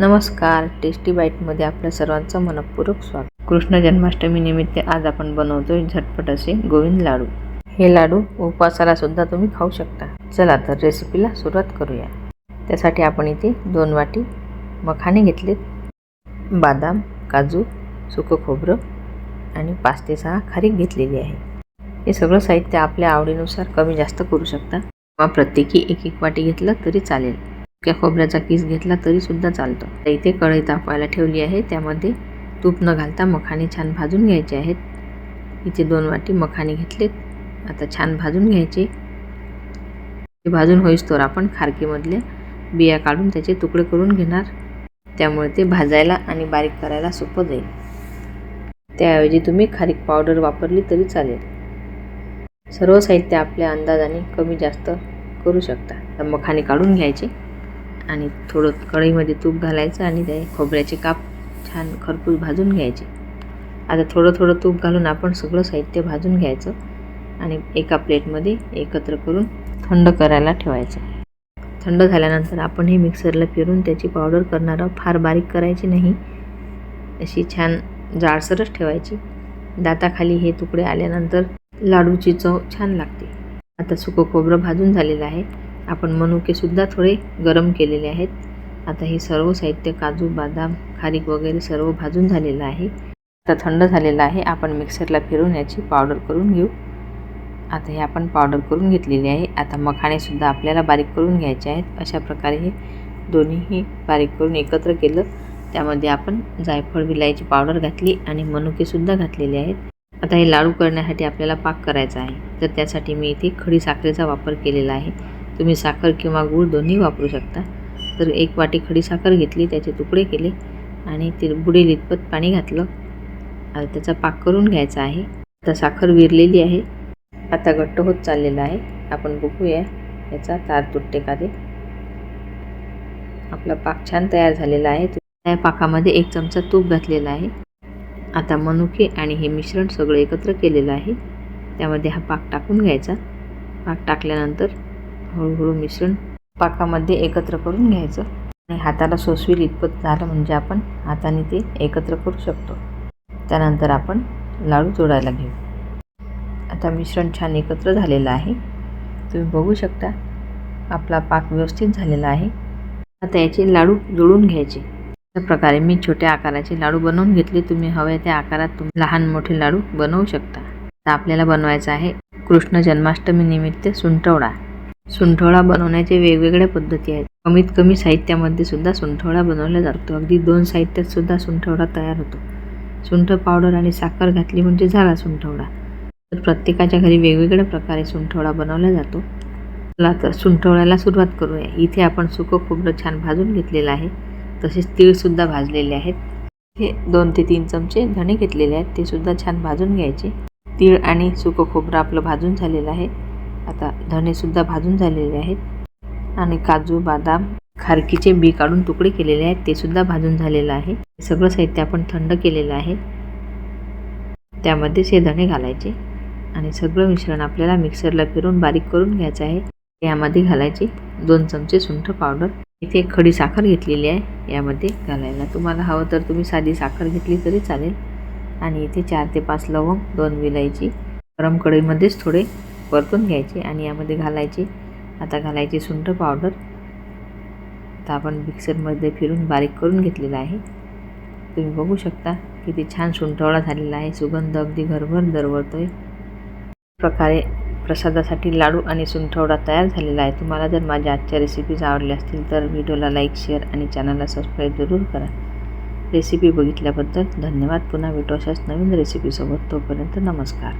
नमस्कार टेस्टी बाईटमध्ये आपल्या सर्वांचं मनपूर्वक स्वागत. कृष्ण जन्माष्टमी निमित्त आज आपण बनवतोय झटपट असे गोविंद लाडू. हे लाडू उपवासाला सुद्धा तुम्ही खाऊ शकता. चला तर रेसिपीला सुरुवात करूया. त्यासाठी आपण इथे दोन वाटी मखाने घेतलेत बादाम काजू सुकं खोबरं आणि पाच ते सहा खारीक घेतलेली आहे. हे सगळं साहित्य आपल्या आवडीनुसार कमी जास्त करू शकता. किंवा प्रत्येकी एक एक वाटी घेतलं तरी चालेल. त्या खोबऱ्याचा किस घेतला तरी सुद्धा चालतो. तर इथे कढई तापवायला ठेवली आहे. त्यामध्ये तूप न घालता मखाणे छान भाजून घ्यायचे आहेत. इथे दोन वाटी मखाने घेतलेत. आता छान भाजून घ्यायचे. हे भाजून होईस्तोवर आपण खारकीमधल्या बिया काढून त्याचे तुकडे करून घेणार. त्यामुळे ते भाजायला आणि बारीक करायला सोपं जाईल. त्याऐवजी तुम्ही खारीक पावडर वापरली तरी चालेल. सर्व साहित्य आपल्या अंदाजाने कमी जास्त करू शकता. तर मखाणे काढून घ्यायचे. आणि थोडं कढईमध्ये तूप घालायचं आणि त्या खोबऱ्याचे काप छान खरपूस भाजून घ्यायचे. आता थोडं थोडं तूप घालून आपण सगळं साहित्य भाजून घ्यायचं आणि एका प्लेटमध्ये एकत्र करून थंड करायला ठेवायचं. थंड झाल्यानंतर आपण हे मिक्सरला फिरून त्याची पावडर करणार आहोत फार बारीक करायची नाही. अशी छान जाडसरच ठेवायची. दाताखाली हे तुकडे आल्यानंतर लाडूची चव छान लागते. आता सुकं खोबरं भाजून झालेलं आहे. आपण मनुकेसुद्धा थोडे गरम केलेले आहेत. आता हे सर्व साहित्य काजू बदाम खारीक वगैरे सर्व भाजून झालेलं आहे. आता थंड झालेलं आहे. आपण मिक्सरला फिरून याची पावडर करून घेऊ. आता हे आपण पावडर करून घेतलेली आहे. आता मखाणेसुद्धा आपल्याला बारीक करून घ्यायचे आहेत. अशा प्रकारे हे दोन्हीही बारीक करून एकत्र केलं. त्यामध्ये आपण जायफळ विलायची पावडर घातली आणि मनुकेसुद्धा घातलेले आहेत. आता हे लाडू करण्यासाठी आपल्याला पाक करायचा आहे. तर त्यासाठी मी इथे खडी साखरेचा वापर केलेला आहे. तुम्ही साखर किंवा गूळ दोन्ही वापरू शकता. तर एक वाटी खडी साखर घेतली त्याचे तुकडे केले आणि ते बुडेल इतपत पाणी घातलं. आणि त्याचा पाक करून घ्यायचा आहे. आता साखर विरलेली आहे. आता घट्ट होत चाललेला आहे. आपण बघूया याचा तार तुटते का ते. आपला पाक छान तयार झालेला आहे. त्या पाकामध्ये एक चमचा तूप घातलेला आहे. आता मनुके आणि हे मिश्रण सगळं एकत्र केलेलं आहे. त्यामध्ये हा पाक टाकून घ्यायचा. पाक टाकल्यानंतर हळूहळू मिश्रण पाकामध्ये एकत्र करून घ्यायचं. आणि हाताला सोसवील इतपत झालं म्हणजे आपण हाताने ते एकत्र करू शकतो. त्यानंतर आपण लाडू जोडायला घेऊ. आता मिश्रण छान एकत्र झालेलं आहे. तुम्ही बघू शकता आपला पाक व्यवस्थित झालेला आहे. आता याचे लाडू जोडून घ्यायचे. अशा प्रकारे मी छोट्या आकाराचे लाडू बनवून घेतले. तुम्ही हव्या त्या आकारात तुम्ही लहान मोठे लाडू बनवू शकता. आता आपल्याला बनवायचा आहे कृष्ण जन्माष्टमी निमित्त सुंटवडा. सुंठोळा बनवण्याचे वेगवेगळ्या पद्धती आहेत. कमीत कमी साहित्यामध्ये सुद्धा सुंठोळा बनवला जातो. अगदी दोन साहित्यात सुद्धा सुंठवडा तयार होतो. सुंठ पावडर आणि साखर घातली म्हणजे झाला सुंठवडा तर प्रत्येकाच्या घरी वेगवेगळ्या प्रकारे सुंठवडा बनवला जातो. चला तर सुंठवड्याला सुरुवात करूया. इथे आपण सुकं खोबरं छान भाजून घेतलेलं आहे. तसेच तीळसुद्धा भाजलेले आहेत. हे दोन ते तीन चमचे धणे घेतलेले आहेत. ते सुद्धा छान भाजून घ्यायचे. तीळ आणि सुकं खोबरं आपलं भाजून झालेलं आहे. आता धणेसुद्धा भाजून झालेले आहेत. आणि काजू बदाम खारकीचे बी काढून तुकडे केलेले आहेत. ते सुद्धा भाजून झालेलं आहे. सगळं साहित्य आपण थंड केलेलं आहे. त्यामध्येच हे धणे घालायचे. आणि सगळं मिश्रण आपल्याला मिक्सरला फिरून बारीक करून घ्यायचं आहे. यामध्ये घालायचे दोन चमचे सुंठ पावडर. इथे खडी साखर घेतलेली आहे. यामध्ये घालायला तुम्हाला हवं तर तुम्ही साधी साखर घेतली तरी चालेल. आणि इथे चार ते पाच लवंग दोन विलायची गरम कढईमध्येच थोडे परतून घ्यायचे आणि यामध्ये घालायचे. आता घालायची सुंठ पावडर. आता आपण मिक्सरमध्ये फिरून बारीक करून घेतलेला आहे. तुम्ही बघू शकता किती छान सुंठवडा झालेला आहे. सुगंध अगदी घरभर दरवळतो आहे प्रकारे प्रसादासाठी लाडू आणि सुंठवडा तयार झालेला आहे. तुम्हाला जर माझ्या आजच्या रेसिपीज आवडल्या असतील तर व्हिडिओला लाईक शेअर आणि चॅनलला सबस्क्राईब जरूर करा. रेसिपी बघितल्याबद्दल धन्यवाद. पुन्हा भेटू अशाच नवीन रेसिपीसोबत तोपर्यंत नमस्कार.